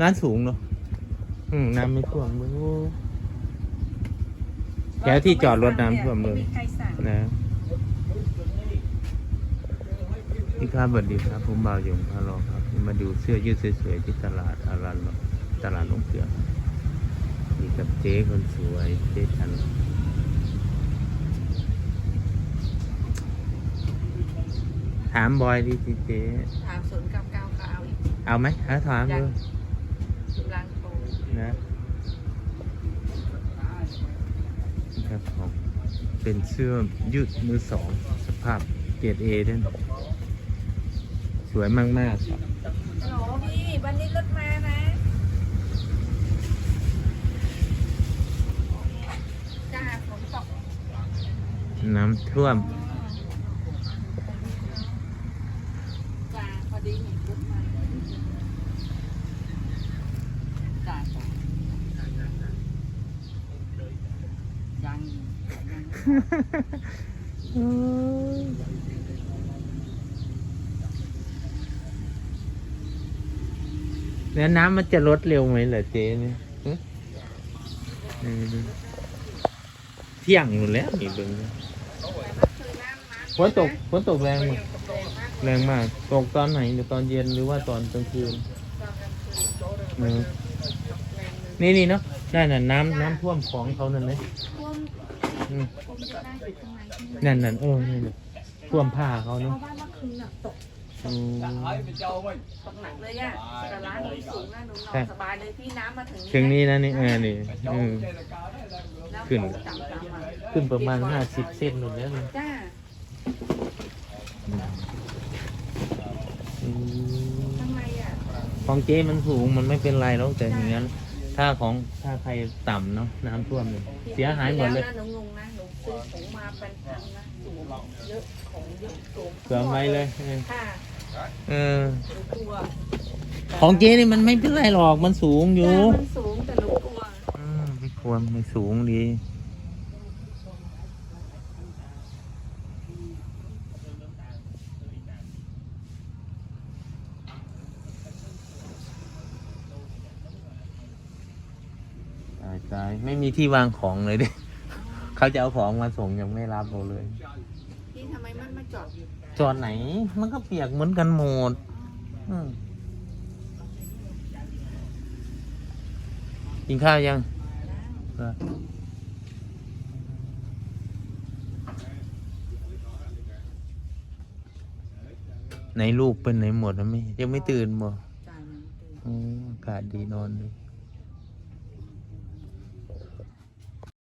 งานสูงเนาะอืมน้ำไม่ท่วมเลยโอ้แถวที่จอดรถน้ำท่วมเลยไใครสั่งนะพี่ครับสวัสดีครับ ผมบ่าวหยงพารอครับมาดูเสื้อยืดสวยๆที่ตลาดอารันตลาดลงเกลือมีกับเจ๊คนสวยเจ๊ชันถามบอยดิสิเจ๊ถามศูนย์เก้าเก้าก็เอาอีกเอาไหมหาถามดูกำลังโต นะครับผมเป็นเสื้อยืดมือสองสภาพเกรดเอด้วยนะสวยมากๆครับฮัลโหลพี่วันนี้รถมานะจ้าฝนตกน้ำท่วม จ้าพอดีเห็นรถมาจ้าจ้ายังยัง แล้วน้ำมันจะลดเร็วไหมเหรอเจ๊เนี่ยเที่ยงอยู่แล้วนี่เบิ่งฝนตกฝนตกแรงไหมแรงมาก ตกตอนไหนหรือตอนเย็นหรือว่าตอนกลางคืนนี่นี่เนาะได้น่ะน้ำน้ำท่วมของเขานั่นไหมท่ว อืมท่วมจะได้อยู่ข้างในใช่ไหมนั่นนั่นเออนี่น่ะท่วมผ้าเขาเพเนาะราะว่าเมื่อคืนน่ะตกอืม ตกหนักเลยอะแต่ร้านนี้สูงนะหนูนอใช่ นสบายเลยพี่น้ำมาถึงถึงนี้นะนี่เออนี่เออแล้วขึ้นต่ำๆมาขึ้นประมาณห้าสิบเซนหนุนแล้วนี่จ้าอืมทำไมอะของเจ๊มันสูงมันไม่เป็นไรหรอกแต่อย่างนั้น ถ้าของถ้าใครต่ำเนาะน้ำท่วมเนี่ยเสียหายหมดเลยแวนะหนูงงนะหนูซื้อของมาเป็นพันนะสูงเยอะของเยอะสูงเผื่อไว้เลยเออค่ะเออหนูกลัวของเจ๊นี่มันไม่เป็นไรหรอกมันสูงอยู่จ้ามันสูงแต่หนูกลัว อืมไม่ควรไม่สูงดี ตายตายไม่มีที่วางของเลยดิเขาจะเอาของมาส่งยังไม่รับเราเลย พี่ทำไมมันมาจอดอยู่จอดไหน มันก็เปียกเหมือนกันหมดอืมกินข้าวยังเออไหนลูกเป็นไหนหมดนะไม่ยังไม่ตื่นบ่จ่ายยังตื่น อืมอากาศดีนอนเลย